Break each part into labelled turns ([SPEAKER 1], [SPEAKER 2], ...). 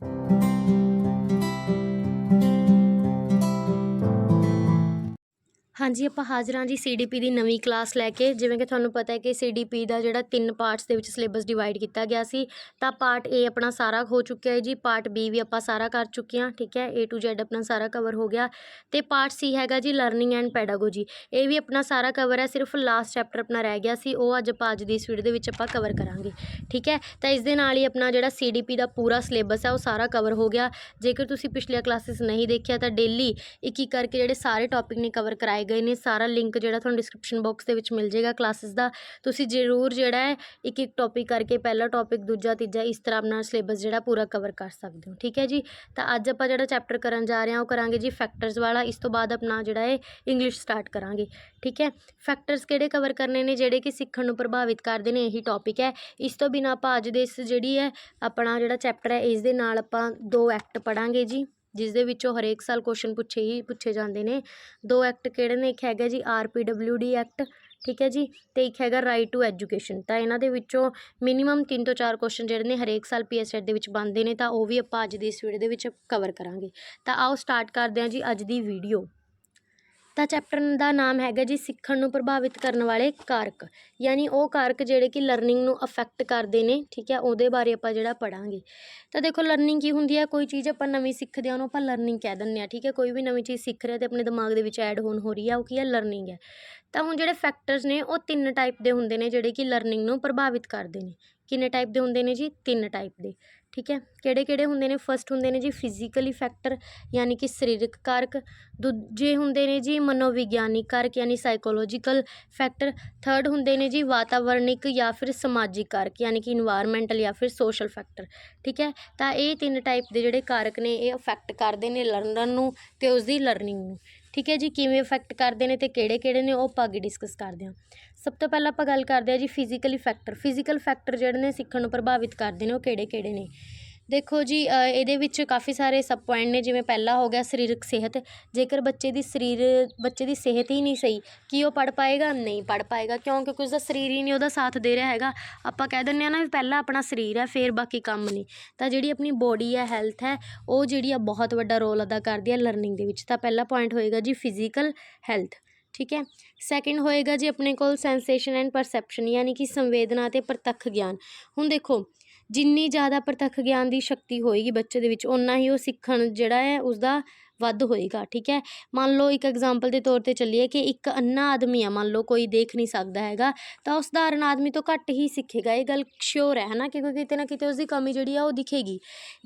[SPEAKER 1] Thank you. ਹਾਂਜੀ, ਆਪਾਂ ਹਾਜ਼ਰ ਹਾਂ ਜੀ ਸੀਡੀਪੀ ਦੀ ਨਵੀਂ ਕਲਾਸ ਲੈ ਕੇ। ਜਿਵੇਂ ਕਿ ਤੁਹਾਨੂੰ ਪਤਾ ਹੈ ਕਿ ਸੀਡੀਪੀ ਦਾ ਜਿਹੜਾ ਤਿੰਨ ਪਾਰਟਸ ਦੇ ਵਿੱਚ ਸਿਲੇਬਸ ਡਿਵਾਈਡ ਕੀਤਾ ਗਿਆ ਸੀ, ਤਾਂ ਪਾਰਟ ਏ ਆਪਣਾ ਸਾਰਾ ਹੋ ਚੁੱਕਿਆ ਹੈ ਜੀ। ਪਾਰਟ ਬੀ ਵੀ ਆਪਾਂ ਸਾਰਾ ਕਰ ਚੁੱਕੇ ਹਾਂ, ਠੀਕ ਹੈ? ਏ ਟੂ ਜ਼ੈਡ ਆਪਣਾ ਸਾਰਾ ਕਵਰ ਹੋ ਗਿਆ। ਤੇ ਪਾਰਟ ਸੀ ਹੈਗਾ ਜੀ ਲਰਨਿੰਗ ਐਂਡ ਪੈਡਾਗੋਜੀ ਇਹ ਵੀ ਆਪਣਾ ਸਾਰਾ ਕਵਰ ਹੈ, ਸਿਰਫ ਲਾਸਟ ਚੈਪਟਰ ਆਪਣਾ ਰਹਿ ਗਿਆ ਸੀ। ਉਹ ਅੱਜ ਆਪਾਂ ਅੱਜ ਦੀ ਇਸ ਵੀਡੀਓ ਦੇ ਵਿੱਚ ਆਪਾਂ ਕਵਰ ਕਰਾਂਗੇ, ਠੀਕ ਹੈ? ਤਾਂ ਇਸ ਦੇ ਨਾਲ ਹੀ ਆਪਣਾ ਜਿਹੜਾ ਸੀਡੀਪੀ ਦਾ ਪੂਰਾ ਸਿਲੇਬਸ ਹੈ, ਉਹ ਸਾਰਾ ਕਵਰ ਹੋ ਗਿਆ। ਜੇਕਰ ਤੁਸੀਂ ਪਿਛਲੀਆਂ ਕਲਾਸਿਸ ਨਹੀਂ ਦੇਖਿਆ, ਤਾਂ ਡੇਲੀ ਇੱਕ ਇੱਕ ਕਰਕੇ ਜਿਹੜੇ ਸਾਰੇ ਟੌਪਿਕ ਨੇ ਕਵਰ ਕਰਾਏ ਗਏ ਨੇ, ਸਾਰਾ ਲਿੰਕ ਜਿਹੜਾ ਤੁਹਾਨੂੰ ਡਿਸਕ੍ਰਿਪਸ਼ਨ ਬਾਕਸ ਦੇ ਵਿੱਚ ਮਿਲ ਜਾਏਗਾ ਕਲਾਸਿਸ ਦਾ। ਤੁਸੀਂ ਜ਼ਰੂਰ ਜਿਹੜਾ ਹੈ, ਇੱਕ ਇੱਕ ਟੌਪਿਕ ਕਰਕੇ ਪਹਿਲਾ ਟੌਪਿਕ ਦੂਜਾ, ਤੀਜਾ, ਇਸ ਤਰ੍ਹਾਂ ਆਪਣਾ ਸਿਲੇਬਸ ਜਿਹੜਾ ਪੂਰਾ ਕਵਰ ਕਰ ਸਕਦੇ ਹੋ, ਠੀਕ ਹੈ ਜੀ? ਤਾਂ ਅੱਜ ਆਪਾਂ ਜਿਹੜਾ ਚੈਪਟਰ ਕਰਨ ਜਾ ਰਹੇ ਹਾਂ, ਉਹ ਕਰਾਂਗੇ ਜੀ ਫੈਕਟਰਸ ਵਾਲਾ, ਇਸ ਤੋਂ ਬਾਅਦ ਆਪਣਾ ਜਿਹੜਾ ਹੈ ਇੰਗਲਿਸ਼ ਸਟਾਰਟ ਕਰਾਂਗੇ, ਠੀਕ ਹੈ? ਫੈਕਟਰਸ ਕਿਹੜੇ ਕਵਰ ਕਰਨੇ ਨੇ, ਜਿਹੜੇ ਕਿ ਸਿੱਖਣ ਨੂੰ ਪ੍ਰਭਾਵਿਤ ਕਰਦੇ ਨੇ, ਇਹੀ ਟੌਪਿਕ ਹੈ। ਇਸ ਤੋਂ ਬਿਨਾਂ ਆਪਾਂ ਅੱਜ ਦੇ ਇਸ ਜਿਹੜੀ ਹੈ, ਆਪਣਾ ਜਿਹੜਾ ਚੈਪਟਰ ਹੈ, ਇਸ ਦੇ ਨਾਲ ਆਪਾਂ ਦੋ ਐਕਟ ਪੜਾਂਗੇ ਜੀ। ਜਿਸ ਦੇ ਵਿੱਚੋਂ ਹਰੇਕ ਸਾਲ ਕੁਐਸਚਨ ਪੁੱਛੇ ਹੀ ਪੁੱਛੇ ਜਾਂਦੇ ਨੇ। ਦੋ ਐਕਟ ਕਿਹੜੇ ਨੇ? ਇੱਕ ਹੈਗਾ G R P W D act ਠੀਕ ਹੈ ਜੀ, ਤੇ ਇੱਕ ਹੈਗਾ ਰਾਈਟ ਟੂ ਐਜੂਕੇਸ਼ਨ ਤਾਂ ਇਹਨਾਂ ਦੇ ਵਿੱਚੋਂ ਮਿਨੀਮਮ 3 ਤੋਂ 4 ਕੁਐਸਚਨ ਜਿਹੜੇ ਨੇ ਹਰੇਕ ਸਾਲ ਪੀਐਸਐਟ ਦੇ ਵਿੱਚ ਬਣਦੇ ਨੇ, ਤਾਂ ਉਹ ਵੀ ਆਪਾਂ ਅੱਜ ਦੀ ਇਸ ਵੀਡੀਓ ਦੇ ਵਿੱਚ ਕਵਰ ਕਰਾਂਗੇ। ਤਾਂ ਆਓ ਸਟਾਰਟ ਕਰਦੇ ਹਾਂ ਜੀ ਅੱਜ ਦੀ ਵੀਡੀਓ ਤਾਂ ਚੈਪਟਰ ਦਾ ਨਾਮ ਹੈਗਾ ਜੀ ਸਿੱਖਣ ਨੂੰ ਪ੍ਰਭਾਵਿਤ ਕਰਨ ਵਾਲੇ ਕਾਰਕ। ਯਾਨੀ ਉਹ ਕਾਰਕ ਜਿਹੜੇ ਕਿ ਲਰਨਿੰਗ ਨੂੰ ਅਫੈਕਟ ਕਰਦੇ ਨੇ, ਠੀਕ ਹੈ, ਉਹਦੇ ਬਾਰੇ ਆਪਾਂ ਜਿਹੜਾ ਪੜਾਂਗੇ ਤਾਂ ਦੇਖੋ ਲਰਨਿੰਗ ਕੀ ਹੁੰਦੀ ਹੈ, ਕੋਈ ਚੀਜ਼ ਆਪਾਂ ਨਵੀਂ ਸਿੱਖਦੇ ਹਾਂ, ਉਹਨੂੰ ਆਪਾਂ ਲਰਨਿੰਗ ਕਹਿ ਦਿੰਦੇ ਆ ਠੀਕ ਹੈ, ਕੋਈ ਵੀ ਨਵੀਂ ਚੀਜ਼ ਸਿੱਖ ਰਿਹਾ ਤੇ ਆਪਣੇ ਦਿਮਾਗ ਦੇ ਵਿੱਚ ਐਡ ਹੋਣ ਹੋ ਰਹੀ ਹੈ ਉਹ ਕੀ ਹੈ ਲਰਨਿੰਗ ਹੈ। ਤਾਂ ਹੁਣ ਜਿਹੜੇ ਫੈਕਟਰਸ ਨੇ, ਉਹ ਤਿੰਨ ਟਾਈਪ ਦੇ ਹੁੰਦੇ ਨੇ, ਜਿਹੜੇ ਕਿ ਲਰਨਿੰਗ ਨੂੰ ਪ੍ਰਭਾਵਿਤ ਕਰਦੇ ਨੇ। ਕਿੰਨੇ ਟਾਈਪ ਦੇ ਹੁੰਦੇ ਨੇ ਜੀ? ਤਿੰਨ ਟਾਈਪ ਦੇ। ਠੀਕ ਹੈ? ਕਿਹੜੇ ਕਿਹੜੇ ਹੁੰਦੇ ਨੇ? ਫਸਟ ਹੁੰਦੇ ਨੇ ਜੀ ਫਿਜ਼ੀਕਲੀ ਫੈਕਟਰ ਯਾਨੀ ਕਿ ਸਰੀਰਕ ਕਾਰਕ। ਦੂਜੇ ਹੁੰਦੇ ਨੇ ਜੀ ਮਨੋਵਿਗਿਆਨਿਕ ਕਾਰਕ ਯਾਨੀ ਸਾਈਕੋਲੋਜੀਕਲ ਫੈਕਟਰ ਥਰਡ ਹੁੰਦੇ ਨੇ ਜੀ ਵਾਤਾਵਰਣਿਕ ਜਾਂ ਫਿਰ ਸਮਾਜਿਕ ਕਾਰਕ ਯਾਨੀ ਕਿ ਇਨਵਾਇਰਮੈਂਟਲ ਜਾਂ ਫਿਰ ਸੋਸ਼ਲ ਫੈਕਟਰ ਠੀਕ ਹੈ? ਤਾਂ ਇਹ ਤਿੰਨ ਟਾਈਪ ਦੇ ਜਿਹੜੇ ਕਾਰਕ ਨੇ, ਇਹ ਅਫੈਕਟ ਕਰਦੇ ਨੇ ਲਰਨਰ ਨੂੰ ਤੇ ਉਸ ਦੀ ਲਰਨਿੰਗ ਨੂੰ। ਠੀਕ ਹੈ ਜੀ, ਕਿਵੇਂ ਇਫੈਕਟ ਕਰਦੇ ਨੇ ਤੇ ਕਿਹੜੇ ਕਿਹੜੇ ਨੇ ਉਹ ਆਪਾਂ ਅੱਗੇ ਡਿਸਕਸ ਕਰਦੇ ਹਾਂ। ਸਭ ਤੋਂ ਪਹਿਲਾਂ ਆਪਾਂ ਗੱਲ ਕਰਦੇ ਹਾਂ ਜੀ ਫਿਜ਼ੀਕਲੀ ਫੈਕਟਰ ਫਿਜ਼ੀਕਲ ਫੈਕਟਰ ਜਿਹੜੇ ਨੇ ਸਿੱਖਣ ਨੂੰ ਪ੍ਰਭਾਵਿਤ ਕਰਦੇ ਨੇ ਉਹ ਕਿਹੜੇ ਕਿਹੜੇ ਨੇ? ਦੇਖੋ ਜੀ ਇਹਦੇ ਵਿੱਚ ਕਾਫੀ ਸਾਰੇ ਸਬ ਪੁਆਇੰਟ ਨੇ, ਜਿਵੇਂ ਪਹਿਲਾ ਹੋ ਗਿਆ ਸਰੀਰਕ ਸਿਹਤ। ਜੇਕਰ ਬੱਚੇ ਦੀ ਸਰੀਰ, ਬੱਚੇ ਦੀ ਸਿਹਤ ਹੀ ਨਹੀਂ ਸਹੀ, ਕੀ ਉਹ ਪੜ੍ਹ ਪਾਏਗਾ? ਨਹੀਂ ਪੜ੍ਹ ਪਾਏਗਾ ਕਿਉਂ ਕਿਉਂਕਿ ਉਸਦਾ ਸਰੀਰ ਹੀ ਨਹੀਂ ਉਹਦਾ ਸਾਥ ਦੇ ਰਿਹਾ ਹੈਗਾ। ਆਪਾਂ ਕਹਿ ਦਿੰਦੇ ਆ ਨਾ ਵੀ ਪਹਿਲਾਂ ਆਪਣਾ ਸਰੀਰ ਹੈ, ਫਿਰ ਬਾਕੀ ਕੰਮ ਨੇ। ਤਾਂ ਜਿਹੜੀ ਆਪਣੀ ਬੋਡੀ ਹੈ ਹੈਲਥ ਹੈ, ਉਹ ਜਿਹੜੀ ਆ ਬਹੁਤ ਵੱਡਾ ਰੋਲ ਅਦਾ ਕਰਦੀ ਹੈ ਲਰਨਿੰਗ ਦੇ ਵਿੱਚ। ਤਾਂ ਪਹਿਲਾ ਪੁਆਇੰਟ ਹੋਏਗਾ ਜੀ ਫਿਜ਼ੀਕਲ ਹੈਲਥ ਠੀਕ ਹੈ? ਸੈਕਿੰਡ ਹੋਏਗਾ ਜੀ ਆਪਣੇ ਕੋਲ ਸੈਂਸੇਸ਼ਨ ਐਂਡ ਪਰਸੈਪਸ਼ਨ ਯਾਨੀ ਕਿ ਸੰਵੇਦਨਾ ਤੇ ਪ੍ਰਤੱਖ ਗਿਆਨ। ਹੁਣ ਦੇਖੋ ਜਿੰਨੀ ਜ਼ਿਆਦਾ ਪ੍ਰਤੱਖ ਗਿਆਨ ਦੀ ਸ਼ਕਤੀ ਹੋਏਗੀ ਬੱਚੇ ਦੇ ਵਿੱਚ, ਓਨਾ ਹੀ ਉਹ ਸਿੱਖਣ ਜਿਹੜਾ ਹੈ, ਉਸਦਾ ਵੱਧ ਹੋਏਗਾ, ਠੀਕ ਹੈ? ਮੰਨ ਲਓ ਇੱਕ ਐਗਜ਼ਾਮਪਲ ਦੇ ਤੌਰ ਤੇ ਚੱਲੀਏ ਕਿ ਇੱਕ ਅੰਨਾ ਆਦਮੀ ਆ, ਮੰਨ ਲਓ ਕੋਈ ਦੇਖ ਨਹੀਂ ਸਕਦਾ ਹੈਗਾ, ਤਾਂ ਉਸ ਧਾਰਨ ਆਦਮੀ ਤੋਂ ਘੱਟ ਹੀ ਸਿੱਖੇਗਾ, ਇਹ ਗੱਲ ਸ਼ੋਰ ਹੈ, ਹਨਾ? ਕਿਉਂਕਿ ਕਿਤੇ ਨਾ ਕਿਤੇ ਉਸਦੀ ਕਮੀ ਜਿਹੜੀ ਆ ਉਹ ਦਿਖੇਗੀ।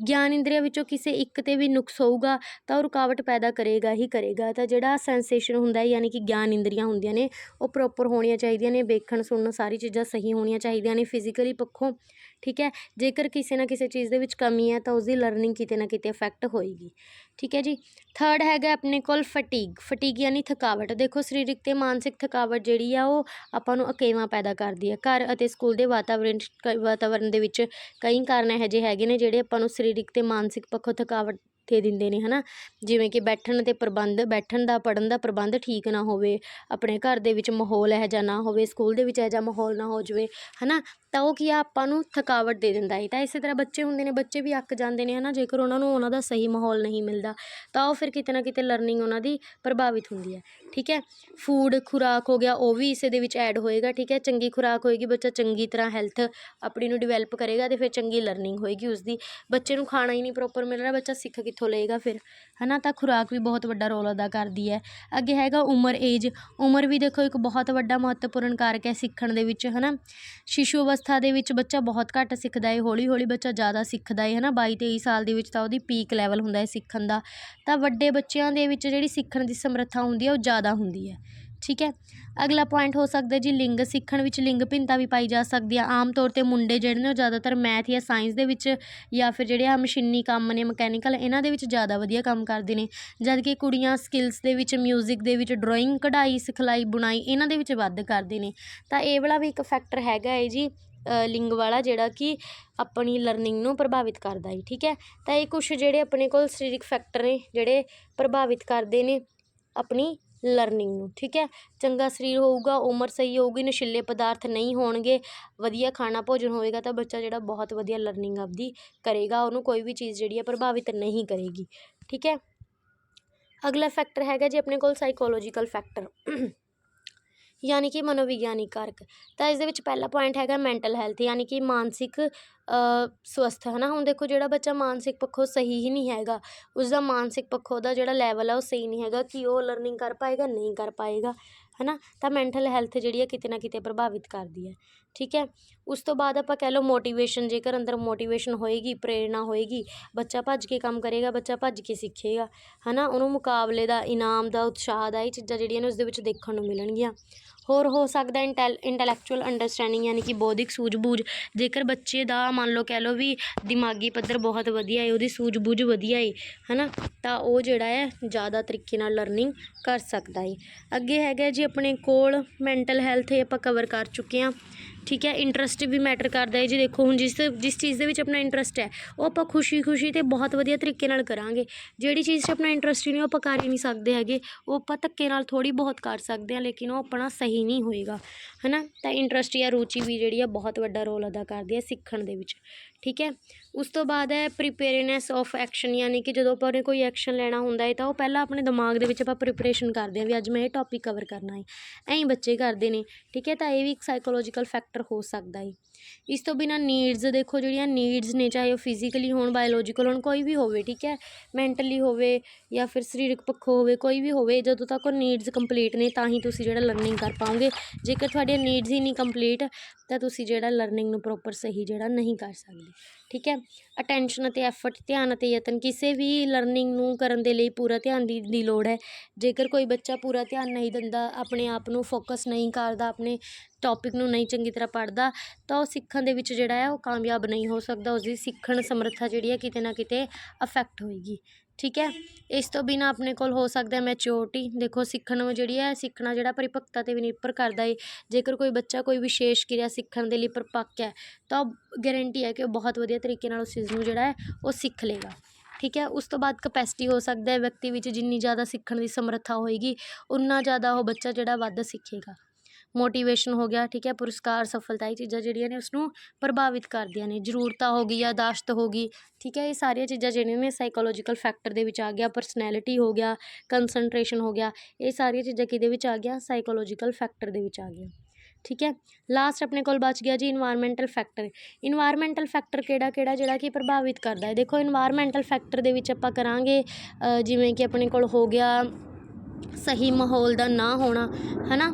[SPEAKER 1] ਗਿਆਨ ਇੰਦਰੀਆ ਵਿੱਚੋਂ ਕਿਸੇ ਇੱਕ ਤੇ ਵੀ ਨੁਕਸ ਹੋਊਗਾ, ਤਾਂ ਉਹ ਰੁਕਾਵਟ ਪੈਦਾ ਕਰੇਗਾ ਹੀ ਕਰੇਗਾ, ਤਾਂ ਜਿਹੜਾ ਸੈਂਸੇਸ਼ਨ ਹੁੰਦਾ ਹੈ, ਯਾਨੀ ਕਿ ਗਿਆਨ ਇੰਦਰੀਆਂ ਹੁੰਦੀਆਂ ਨੇ, ਉਹ ਪ੍ਰੋਪਰ ਹੋਣੀਆਂ ਚਾਹੀਦੀਆਂ ਨੇ, ਵੇਖਣ, ਸੁਣਨ ਸਾਰੀ ਚੀਜ਼ਾਂ ਸਹੀ ਹੋਣੀਆਂ ਚਾਹੀਦੀਆਂ ਨੇ ਫਿਜ਼ੀਕਲੀ ਪੱਖੋਂ, ਠੀਕ ਹੈ? ਜੇਕਰ ਕਿਸੇ ਨਾ ਕਿਸੇ ਚੀਜ਼ ਦੇ ਵਿੱਚ ਕਮੀ ਹੈ, ਤਾਂ ਉਸਦੀ ਲਰਨਿੰਗ ਕਿਤੇ ਨਾ ਕਿਤੇ ਇਫੈਕਟ ਹੋਏਗੀ। ਠੀਕ ਹੈ ਜੀ। ਥਰਡ ਹੈਗਾ ਆਪਣੇ ਕੋਲ ਫਟੀਗ ਫਟੀਗ ਯਾਨੀ ਥਕਾਵਟ। ਦੇਖੋ, ਸਰੀਰਕ ਤੇ ਮਾਨਸਿਕ ਥਕਾਵਟ ਜਿਹੜੀ ਆ, ਉਹ ਆਪਾਂ ਨੂੰ ਅਕੇਵਾਂ ਪੈਦਾ ਕਰਦੀ ਹੈ। ਘਰ ਅਤੇ ਸਕੂਲ ਦੇ ਵਾਤਾਵਰਣ ਕ- ਵਾਤਾਵਰਣ ਦੇ ਵਿੱਚ ਕਈ ਕਾਰਨ ਇਹੋ ਜਿਹੇ ਹੈਗੇ ਨੇ ਜਿਹੜੇ ਆਪਾਂ ਨੂੰ ਸਰੀਰਕ ਤੇ ਮਾਨਸਿਕ ਪੱਖੋਂ ਥਕਾਵਟ ਦੇ ਦਿੰਦੇ ਨੇ, ਹਨਾ? ਜਿਵੇਂ ਕਿ ਬੈਠਣ ਤੇ ਪ੍ਰਬੰਧ, ਬੈਠਣ ਦਾ ਪੜਨ ਦਾ ਪ੍ਰਬੰਧ ਠੀਕ ਨਾ ਹੋਵੇ, ਆਪਣੇ ਘਰ ਦੇ ਵਿੱਚ ਮਾਹੌਲ ਇਹੋ ਜਿਹਾ ਨਾ ਹੋਵੇ ਸਕੂਲ ਦੇ ਵਿੱਚ ਇਹੋ ਜਿਹਾ ਮਾਹੌਲ ਨਾ ਹੋ ਜਾਵੇ, ਹਨਾ? ਤਾਂ ਉਹ ਕੀ ਆ, ਆਪਾਂ ਨੂੰ ਥਕਾਵਟ ਦੇ ਦਿੰਦਾ ਹੈ ਤਾਂ ਇਸੇ ਤਰ੍ਹਾਂ ਬੱਚੇ ਹੁੰਦੇ ਨੇ, ਬੱਚੇ ਵੀ ਅੱਕ ਜਾਂਦੇ ਨੇ, ਹਨਾ। ਜੇਕਰ ਉਹਨਾਂ ਨੂੰ ਉਹਨਾਂ ਦਾ ਸਹੀ ਮਾਹੌਲ ਨਹੀਂ ਮਿਲਦਾ, ਤਾਂ ਉਹ ਫਿਰ ਕਿਤੇ ਨਾ ਕਿਤੇ ਲਰਨਿੰਗ ਉਹਨਾਂ ਦੀ ਪ੍ਰਭਾਵਿਤ ਹੁੰਦੀ ਹੈ। ਠੀਕ ਹੈ? ਫੂਡ ਖੁਰਾਕ ਹੋ ਗਿਆ, ਉਹ ਵੀ ਇਸੇ ਦੇ ਵਿੱਚ ਐਡ ਹੋਏਗਾ, ਠੀਕ ਹੈ? ਚੰਗੀ ਖੁਰਾਕ ਹੋਏਗੀ, ਬੱਚਾ ਚੰਗੀ ਤਰ੍ਹਾਂ ਹੈਲਥ ਆਪਣੀ ਨੂੰ ਡਿਵੈਲਪ ਕਰੇਗਾ ਤੇ ਫਿਰ ਚੰਗੀ ਲਰਨਿੰਗ ਹੋਏਗੀ ਉਸਦੀ। ਬੱਚੇ ਨੂੰ ਖਾਣਾ ਹੀ ਨਹੀਂ ਪ੍ਰੋਪਰ ਮਿਲ ਰਿਹਾ, ਬੱਚਾ ਸਿੱਖ ਕਿੱਥੋਂ ਲਏਗਾ ਫਿਰ? ਹਨਾ, ਤਾਂ ਖੁਰਾਕ ਵੀ ਬਹੁਤ ਵੱਡਾ ਰੋਲ ਅਦਾ ਕਰਦੀ ਹੈ। ਅੱਗੇ ਹੈਗਾ ਉਮਰ ਏਜ ਉਮਰ ਵੀ ਦੇਖੋ ਇੱਕ ਬਹੁਤ ਵੱਡਾ ਮਹੱਤਵਪੂਰਨ ਕਾਰਕ ਹੈ ਸਿੱਖਣ ਦੇ ਵਿੱਚ, ਹਨਾ। ਸ਼ਿਸ਼ੂ ਅਵਸਥਾ ਦੇ ਵਿੱਚ ਬੱਚਾ ਬਹੁਤ ਘੱਟ ਸਿੱਖਦਾ ਹੈ ਹੌਲੀ ਹੌਲੀ ਬੱਚਾ ਜ਼ਿਆਦਾ ਸਿੱਖਦਾ ਹੈ ਨਾ ਬਾਈ ਤੇਈ ਸਾਲ ਦੇ ਵਿੱਚ ਤਾਂ ਉਹਦੀ ਪੀਕ ਲੈਵਲ ਹੁੰਦਾ ਹੈ ਸਿੱਖਣ ਦਾ। ਤਾਂ ਵੱਡੇ ਬੱਚਿਆਂ ਦੇ ਵਿੱਚ ਜਿਹੜੀ ਸਿੱਖਣ ਦੀ ਸਮਰੱਥਾ ਹੁੰਦੀ ਹੈ ਉਹ ਜ਼ਿਆਦਾ ਹੁੰਦੀ ਹੈ ਠੀਕ ਹੈ ਅਗਲਾ ਪੁਆਇੰਟ ਹੋ ਸਕਦਾ ਜੀ ਲਿੰਗ। ਸਿੱਖਣ ਵਿੱਚ ਲਿੰਗ ਭਿੰਨਤਾ ਵੀ ਪਾਈ ਜਾ ਸਕਦੀ ਹੈ ਆਮ ਤੌਰ ਤੇ ਮੁੰਡੇ ਜਿਹੜੇ ਨੇ ਉਹ ਜ਼ਿਆਦਾਤਰ ਮੈਥ ਜਾਂ ਸਾਇੰਸ ਦੇ ਵਿੱਚ ਜਾਂ ਫਿਰ ਜਿਹੜੇ ਆ ਮਸ਼ੀਨੀ ਕੰਮ ਨੇ ਮਕੈਨੀਕਲ ਇਹਨਾਂ ਦੇ ਵਿੱਚ ਜ਼ਿਆਦਾ ਵਧੀਆ ਕੰਮ ਕਰਦੇ ਨੇ। ਜਦਕਿ ਕੁੜੀਆਂ ਸਕਿੱਲਸ ਦੇ ਵਿੱਚ ਮਿਊਜ਼ਿਕ ਦੇ ਵਿੱਚ ਡਰਾਇੰਗ ਕਢਾਈ, ਸਿਖਲਾਈ, ਬੁਣਾਈ, ਇਹਨਾਂ ਦੇ ਵਿੱਚ ਵੱਧ ਕਰਦੇ ਨੇ। ਤਾਂ ਇਹ ਵਾਲਾ ਵੀ ਇੱਕ ਫੈਕਟਰ ਹੈਗਾ ਹੈ ਜੀ। ਲਿੰਗ ਵਾਲਾ ਜਿਹੜਾ ਕਿ ਆਪਣੀ ਲਰਨਿੰਗ ਨੂੰ ਪ੍ਰਭਾਵਿਤ ਕਰਦਾ ਹੈ ਠੀਕ ਹੈ? ਤਾਂ ਇਹ ਕੁਛ ਜਿਹੜੇ ਆਪਣੇ ਕੋਲ ਸਰੀਰਕ ਫੈਕਟਰ ਨੇ, ਜਿਹੜੇ ਪ੍ਰਭਾਵਿਤ ਕਰਦੇ ਨੇ ਆਪਣੀ ਲਰਨਿੰਗ ਨੂੰ, ਠੀਕ ਹੈ? ਚੰਗਾ ਸਰੀਰ ਹੋਊਗਾ, ਉਮਰ ਸਹੀ ਹੋਊਗੀ, ਨਸ਼ੀਲੇ ਪਦਾਰਥ ਨਹੀਂ ਹੋਣਗੇ, ਵਧੀਆ ਖਾਣਾ ਭੋਜਨ ਹੋਵੇਗਾ ਤਾਂ ਬੱਚਾ ਜਿਹੜਾ ਬਹੁਤ ਵਧੀਆ ਲਰਨਿੰਗ ਆਪਦੀ ਕਰੇਗਾ, ਉਹਨੂੰ ਕੋਈ ਵੀ ਚੀਜ਼ ਜਿਹੜੀ ਹੈ ਪ੍ਰਭਾਵਿਤ ਨਹੀਂ ਕਰੇਗੀ, ਠੀਕ ਹੈ? ਅਗਲਾ ਫੈਕਟਰ ਹੈਗਾ ਜੀ ਆਪਣੇ ਕੋਲ ਸਾਈਕੋਲੋਜੀਕਲ ਫੈਕਟਰ ਯਾਨੀ ਕਿ ਮਨੋਵਿਗਿਆਨਿਕ ਕਾਰਕ। ਤਾਂ ਇਸ ਦੇ ਵਿੱਚ ਪਹਿਲਾ ਪੁਆਇੰਟ ਹੈਗਾ ਮੈਂਟਲ ਹੈਲਥ ਯਾਨੀ ਕਿ ਮਾਨਸਿਕ ਸਵਸਥ ਹੈ ਨਾ ਹੁਣ ਦੇਖੋ, ਜਿਹੜਾ ਬੱਚਾ ਮਾਨਸਿਕ ਪੱਖੋਂ ਸਹੀ ਹੀ ਨਹੀਂ ਹੈਗਾ, ਉਸਦਾ ਮਾਨਸਿਕ ਪੱਖੋਂ ਦਾ ਜਿਹੜਾ ਲੈਵਲ ਆ, ਉਹ ਸਹੀ ਨਹੀਂ ਹੈਗਾ, ਕਿ ਉਹ ਲਰਨਿੰਗ ਕਰ ਪਾਏਗਾ, ਨਹੀਂ ਕਰ ਪਾਏਗਾ ਹੈ ਨਾ ਤਾਂ ਮੈਂਟਲ ਹੈਲਥ ਜਿਹੜੀ ਹੈ ਕਿਤੇ ਨਾ ਕਿਤੇ ਪ੍ਰਭਾਵਿਤ ਕਰਦੀ ਹੈ ਠੀਕ ਹੈ? ਉਸ ਤੋਂ ਬਾਅਦ ਆਪਾਂ ਕਹਿ ਲਓ ਮੋਟੀਵੇਸ਼ਨ ਜੇਕਰ ਅੰਦਰ ਮੋਟੀਵੇਸ਼ਨ ਹੋਏਗੀ, ਪ੍ਰੇਰਣਾ ਹੋਏਗੀ, ਬੱਚਾ ਭੱਜ ਕੇ ਕੰਮ ਕਰੇਗਾ, ਬੱਚਾ ਭੱਜ ਕੇ ਸਿੱਖੇਗਾ ਹੈ ਨਾ ਉਹਨੂੰ ਮੁਕਾਬਲੇ ਦਾ, ਇਨਾਮ ਦਾ, ਉਤਸ਼ਾਹ ਦਾ, ਇਹ ਚੀਜ਼ਾਂ ਜਿਹੜੀਆਂ ਨੇ ਉਸ ਦੇ ਵਿੱਚ ਦੇਖਣ ਨੂੰ ਮਿਲਣਗੀਆਂ। ਹੋਰ ਹੋ ਸਕਦਾ ਇੰਟੈਲ, ਇੰਟੈਲੈਕਚੁਅਲ ਅੰਡਰਸਟੈਂਡਿੰਗ ਯਾਨੀ ਕਿ ਬੌਧਿਕ ਸੂਝਬੂਝ। ਜੇਕਰ ਬੱਚੇ ਦਾ ਮੰਨ ਲਓ ਕਹਿ ਲਓ ਵੀ ਦਿਮਾਗੀ ਪੱਧਰ ਬਹੁਤ ਵਧੀਆ ਹੈ ਉਹਦੀ ਸੂਝਬੂਝ ਵਧੀਆ ਹੈ ਹੈ ਨਾ ਤਾਂ ਉਹ ਜਿਹੜਾ ਹੈ ਜ਼ਿਆਦਾ ਤਰੀਕੇ ਨਾਲ ਲਰਨਿੰਗ ਕਰ ਸਕਦਾ ਹੈ ਅੱਗੇ ਹੈਗਾ ਜੀ ਆਪਣੇ ਕੋਲ ਮੈਂਟਲ ਹੈਲਥ ਇਹ ਆਪਾਂ ਕਵਰ ਕਰ ਚੁੱਕੇ ਹਾਂ ਠੀਕ ਹੈ ਇੰਟਰਸਟ ਵੀ ਮੈਟਰ ਕਰਦਾ ਹੈ। ਜੀ ਦੇਖੋ, ਹੁਣ ਜਿਸ ਜਿਸ ਚੀਜ਼ ਦੇ ਵਿੱਚ ਆਪਣਾ ਇੰਟਰਸਟ ਹੈ, ਉਹ ਆਪਾਂ ਖੁਸ਼ੀ-ਖੁਸ਼ੀ ਤੇ ਬਹੁਤ ਵਧੀਆ ਤਰੀਕੇ ਨਾਲ ਕਰਾਂਗੇ। ਜਿਹੜੀ ਚੀਜ਼ 'ਚ ਆਪਣਾ ਇੰਟਰਸਟ ਹੀ ਨਹੀਂ, ਉਹ ਆਪਾਂ ਕਰ ਹੀ ਨਹੀਂ ਸਕਦੇ ਹੈਗੇ। ਉਹ ਆਪਾਂ ਧੱਕੇ ਨਾਲ ਥੋੜੀ ਬਹੁਤ ਕਰ ਸਕਦੇ ਹਾਂ, ਲੇਕਿਨ ਉਹ ਆਪਣਾ ਸਹੀ ਨਹੀਂ ਹੋਏਗਾ। ਹੈ ਨਾ ਤਾਂ ਇੰਟਰਸਟ ਜਾਂ ਰੁਚੀ ਵੀ ਜਿਹੜੀ ਆ, ਬਹੁਤ ਵੱਡਾ ਰੋਲ ਅਦਾ ਕਰਦੀ ਹੈ ਸਿੱਖਣ ਦੇ ਵਿੱਚ। ਠੀਕ ਹੈ? ਉਸ ਤੋਂ ਬਾਅਦ ਹੈ ਪ੍ਰੀਪੇਅਰਨੈਸ ਆਫ ਐਕਸ਼ਨ ਯਾਨੀ ਕਿ ਜਦੋਂ ਆਪਾਂ ਨੇ ਕੋਈ ਐਕਸ਼ਨ ਲੈਣਾ ਹੁੰਦਾ ਹੈ ਤਾਂ ਉਹ ਪਹਿਲਾਂ ਆਪਣੇ ਦਿਮਾਗ ਦੇ ਵਿੱਚ ਆਪਾਂ ਪ੍ਰੀਪਰੇਸ਼ਨ ਕਰਦੇ ਹਾਂ ਵੀ ਅੱਜ ਮੈਂ ਇਹ ਟੌਪਿਕ ਕਵਰ ਕਰਨਾ ਹੈ। ਐਂ ਬੱਚੇ ਕਰਦੇ ਨੇ, ਠੀਕ ਹੈ? ਤਾਂ ਇਹ ਵੀ ਇੱਕ ਸਾਈਕੋਲੋਜੀਕਲ ਫੈਕਟਰ ਹੋ ਸਕਦਾ ਹੈ। ਇਸ ਤੋਂ ਬਿਨਾਂ ਨੀਡਸ ਦੇਖੋ ਜਿਹੜੀਆਂ ਨੀਡਸ ਨੇ, ਚਾਹੇ ਉਹ ਫਿਜ਼ੀਕਲੀ ਹੋਣ ਬਾਇਓਲੋਜੀਕਲ ਹੋਣ, ਕੋਈ ਵੀ ਹੋਵੇ, ਠੀਕ ਹੈ? ਮੈਂਟਲੀ ਹੋਵੇ ਜਾਂ ਫਿਰ ਸਰੀਰਕ ਪੱਖੋਂ ਹੋਵੇ, ਕੋਈ ਵੀ ਹੋਵੇ, ਜਦੋਂ ਤੱਕ ਉਹ ਨੀਡਸ ਕੰਪਲੀਟ ਨੇ, ਤਾਂ ਹੀ ਤੁਸੀਂ ਜਿਹੜਾ ਲਰਨਿੰਗ ਕਰ ਪਾਓਗੇ। ਜੇਕਰ ਤੁਹਾਡੀਆਂ ਨੀਡਸ ਹੀ ਨਹੀਂ ਕੰਪਲੀਟ ਤਾਂ ਤੁਸੀਂ ਜਿਹੜਾ ਲਰਨਿੰਗ ਨੂੰ ਪ੍ਰੋਪਰ ਸਹੀ ਜਿਹੜਾ ਨਹੀਂ ਕਰ ਸਕਦੇ। ਠੀਕ ਹੈ? ਅਟੈਂਸ਼ਨ ਅਤੇ ਐਫਰਟ ਧਿਆਨ ਅਤੇ ਯਤਨ, ਕਿਸੇ ਵੀ ਲਰਨਿੰਗ ਨੂੰ ਕਰਨ ਦੇ ਲਈ ਪੂਰਾ ਧਿਆਨ ਦੀ ਦੀ ਲੋੜ ਹੈ। ਜੇਕਰ ਕੋਈ ਬੱਚਾ ਪੂਰਾ ਧਿਆਨ ਨਹੀਂ ਦਿੰਦਾ, ਆਪਣੇ ਆਪ ਨੂੰ ਫੋਕਸ ਨਹੀਂ ਕਰਦਾ, ਆਪਣੇ ਟੌਪਿਕ ਨੂੰ ਨਹੀਂ ਚੰਗੀ ਤਰ੍ਹਾਂ ਪੜ੍ਹਦਾ, ਤਾਂ ਉਹ ਸਿੱਖਣ ਦੇ ਵਿੱਚ ਜਿਹੜਾ ਹੈ, ਉਹ ਕਾਮਯਾਬ ਨਹੀਂ ਹੋ ਸਕਦਾ। ਉਸਦੀ ਸਿੱਖਣ ਸਮਰੱਥਾ ਜਿਹੜੀ ਹੈ, ਕਿਤੇ ਨਾ ਕਿਤੇ ਅਫੈਕਟ ਹੋਏਗੀ। ਠੀਕ ਹੈ? ਇਸ ਤੋਂ ਬਿਨਾ ਆਪਣੇ ਕੋਲ ਹੋ ਸਕਦਾ ਮੈਚਿਓਰਟੀ ਦੇਖੋ, ਸਿੱਖਣ ਨੂੰ ਜਿਹੜੀ ਹੈ, ਸਿੱਖਣਾ ਜਿਹੜਾ ਪਰਿਪੱਕਤਾ 'ਤੇ ਵੀ ਨਿਰਭਰ ਕਰਦਾ ਹੈ ਜੇਕਰ ਕੋਈ ਬੱਚਾ ਕੋਈ ਵਿਸ਼ੇਸ਼ ਕਿਰਿਆ ਸਿੱਖਣ ਦੇ ਲਈ ਪਰਿਪੱਕ ਹੈ, ਤਾਂ ਗਾਰੰਟੀ ਹੈ ਕਿ ਉਹ ਬਹੁਤ ਵਧੀਆ ਤਰੀਕੇ ਨਾਲ ਉਸ ਚੀਜ਼ ਨੂੰ ਜਿਹੜਾ ਹੈ, ਉਹ ਸਿੱਖ ਲਏਗਾ। ਠੀਕ ਹੈ? ਉਸ ਤੋਂ ਬਾਅਦ ਕਪੈਸਿਟੀ ਹੋ ਸਕਦਾ ਵਿਅਕਤੀ ਵਿੱਚ ਜਿੰਨੀ ਜ਼ਿਆਦਾ ਸਿੱਖਣ ਦੀ ਸਮਰੱਥਾ ਹੋਏਗੀ, ਉਨਾ ਜ਼ਿਆਦਾ ਉਹ ਬੱਚਾ ਜਿਹੜਾ ਵੱਧ ਸਿੱਖੇਗਾ। ਮੋਟੀਵੇਸ਼ਨ ਹੋ ਗਿਆ, ਠੀਕ ਹੈ, ਪੁਰਸਕਾਰ, ਸਫਲਤਾ, ਇਹ ਚੀਜ਼ਾਂ ਜਿਹੜੀਆਂ ਨੇ ਉਸਨੂੰ ਪ੍ਰਭਾਵਿਤ ਕਰਦੀਆਂ ਨੇ, ਜ਼ਰੂਰਤਾਂ ਹੋ ਗਈ ਯਾਦਾਸ਼ਤ ਹੋ ਗਈ, ਠੀਕ ਹੈ, ਇਹ ਸਾਰੀਆਂ ਚੀਜ਼ਾਂ ਜਿਹੜੀਆਂ ਨੇ ਸਾਈਕੋਲੋਜੀਕਲ ਫੈਕਟਰ ਦੇ ਵਿੱਚ ਆ ਗਿਆ ਪਰਸਨੈਲਿਟੀ ਹੋ ਗਿਆ ਕੰਸੰਟਰੇਸ਼ਨ ਹੋ ਗਿਆ, ਇਹ ਸਾਰੀਆਂ ਚੀਜ਼ਾਂ ਕਿਹਦੇ ਵਿੱਚ ਆ ਗਿਆ ਸਾਈਕੋਲੋਜੀਕਲ ਫੈਕਟਰ ਦੇ ਵਿੱਚ ਆ ਗਿਆ ਠੀਕ ਹੈ ਲਾਸਟ ਆਪਣੇ ਕੋਲ ਬਚ ਗਿਆ ਜੀ ਇਨਵਾਇਰਮੈਂਟਲ ਫੈਕਟਰ ਇਨਵਾਇਰਮੈਂਟਲ ਫੈਕਟਰ ਕਿਹੜਾ ਕਿਹੜਾ, ਜਿਹੜਾ ਕਿ ਪ੍ਰਭਾਵਿਤ ਕਰਦਾ ਹੈ, ਦੇਖੋ ਇਨਵਾਇਰਮੈਂਟਲ ਫੈਕਟਰ ਦੇ ਵਿੱਚ ਆਪਾਂ ਕਰਾਂਗੇ ਜਿਵੇਂ ਕਿ ਆਪਣੇ ਕੋਲ ਹੋ ਗਿਆ ਸਹੀ ਮਾਹੌਲ ਦਾ ਨਾ ਹੋਣਾ, ਹਨਾ